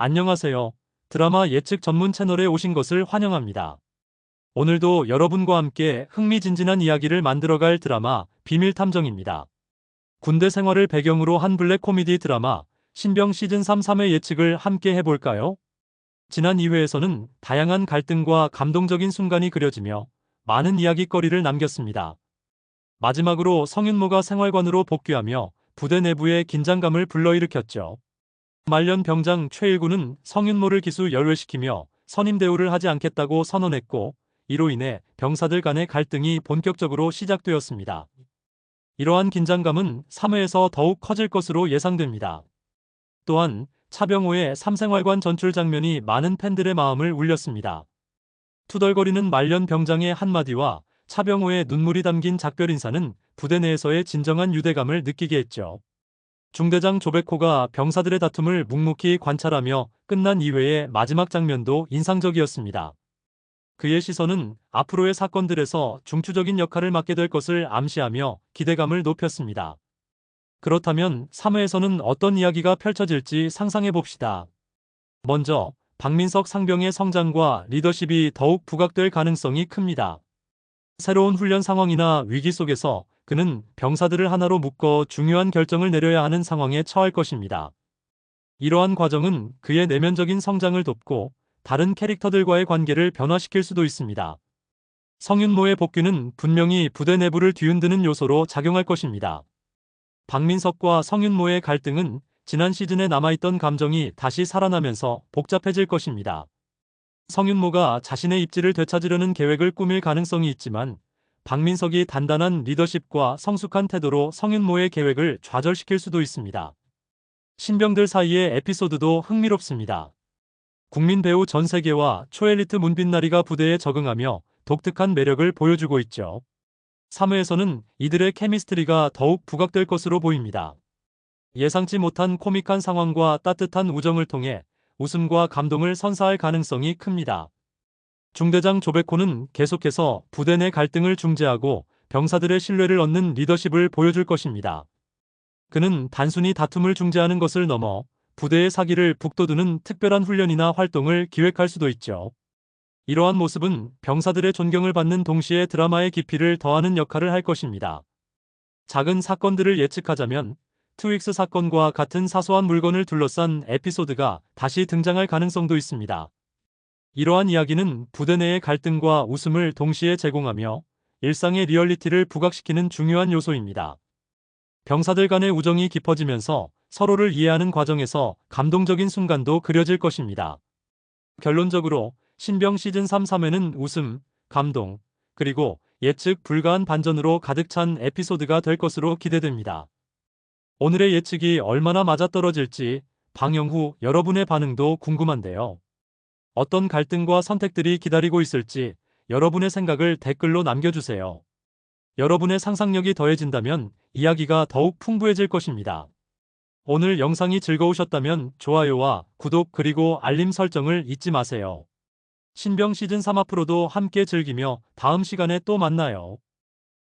안녕하세요. 드라마 예측 전문 채널에 오신 것을 환영합니다. 오늘도 여러분과 함께 흥미진진한 이야기를 만들어갈 드라마 비밀탐정입니다. 군대 생활을 배경으로 한 블랙 코미디 드라마 신병 시즌 3 3회 예측을 함께 해볼까요? 지난 2회에서는 다양한 갈등과 감동적인 순간이 그려지며 많은 이야기거리를 남겼습니다. 마지막으로 성윤모가 생활관으로 복귀하며 부대 내부의 긴장감을 불러일으켰죠. 말년 병장 최일구는 성윤모를 기수 열외시키며 선임 대우를 하지 않겠다고 선언했고 이로 인해 병사들 간의 갈등이 본격적으로 시작되었습니다. 이러한 긴장감은 3회에서 더욱 커질 것으로 예상됩니다. 또한 차병호의 삼생활관 전출 장면이 많은 팬들의 마음을 울렸습니다. 투덜거리는 말년 병장의 한마디와 차병호의 눈물이 담긴 작별 인사는 부대 내에서의 진정한 유대감을 느끼게 했죠. 중대장 조백호가 병사들의 다툼을 묵묵히 관찰하며 끝난 이회의 마지막 장면도 인상적이었습니다. 그의 시선은 앞으로의 사건들에서 중추적인 역할을 맡게 될 것을 암시하며 기대감을 높였습니다. 그렇다면 3회에서는 어떤 이야기가 펼쳐질지 상상해 봅시다. 먼저 박민석 상병의 성장과 리더십이 더욱 부각될 가능성이 큽니다. 새로운 훈련 상황이나 위기 속에서 그는 병사들을 하나로 묶어 중요한 결정을 내려야 하는 상황에 처할 것입니다. 이러한 과정은 그의 내면적인 성장을 돕고 다른 캐릭터들과의 관계를 변화시킬 수도 있습니다. 성윤모의 복귀는 분명히 부대 내부를 뒤흔드는 요소로 작용할 것입니다. 박민석과 성윤모의 갈등은 지난 시즌에 남아있던 감정이 다시 살아나면서 복잡해질 것입니다. 성윤모가 자신의 입지를 되찾으려는 계획을 꾸밀 가능성이 있지만 박민석이 단단한 리더십과 성숙한 태도로 성윤모의 계획을 좌절시킬 수도 있습니다. 신병들 사이의 에피소드도 흥미롭습니다. 국민 배우 전 세계와 초엘리트 문빛나리가 부대에 적응하며 독특한 매력을 보여주고 있죠. 3회에서는 이들의 케미스트리가 더욱 부각될 것으로 보입니다. 예상치 못한 코믹한 상황과 따뜻한 우정을 통해 웃음과 감동을 선사할 가능성이 큽니다. 중대장 조백호는 계속해서 부대 내 갈등을 중재하고 병사들의 신뢰를 얻는 리더십을 보여줄 것입니다. 그는 단순히 다툼을 중재하는 것을 넘어 부대의 사기를 북돋우는 특별한 훈련이나 활동을 기획할 수도 있죠. 이러한 모습은 병사들의 존경을 받는 동시에 드라마의 깊이를 더하는 역할을 할 것입니다. 작은 사건들을 예측하자면 트윅스 사건과 같은 사소한 물건을 둘러싼 에피소드가 다시 등장할 가능성도 있습니다. 이러한 이야기는 부대 내의 갈등과 웃음을 동시에 제공하며 일상의 리얼리티를 부각시키는 중요한 요소입니다. 병사들 간의 우정이 깊어지면서 서로를 이해하는 과정에서 감동적인 순간도 그려질 것입니다. 결론적으로 신병 시즌 3 3회는 웃음, 감동, 그리고 예측 불가한 반전으로 가득 찬 에피소드가 될 것으로 기대됩니다. 오늘의 예측이 얼마나 맞아떨어질지 방영 후 여러분의 반응도 궁금한데요. 어떤 갈등과 선택들이 기다리고 있을지 여러분의 생각을 댓글로 남겨주세요. 여러분의 상상력이 더해진다면 이야기가 더욱 풍부해질 것입니다. 오늘 영상이 즐거우셨다면 좋아요와 구독 그리고 알림 설정을 잊지 마세요. 신병 시즌 3 앞으로도 함께 즐기며 다음 시간에 또 만나요.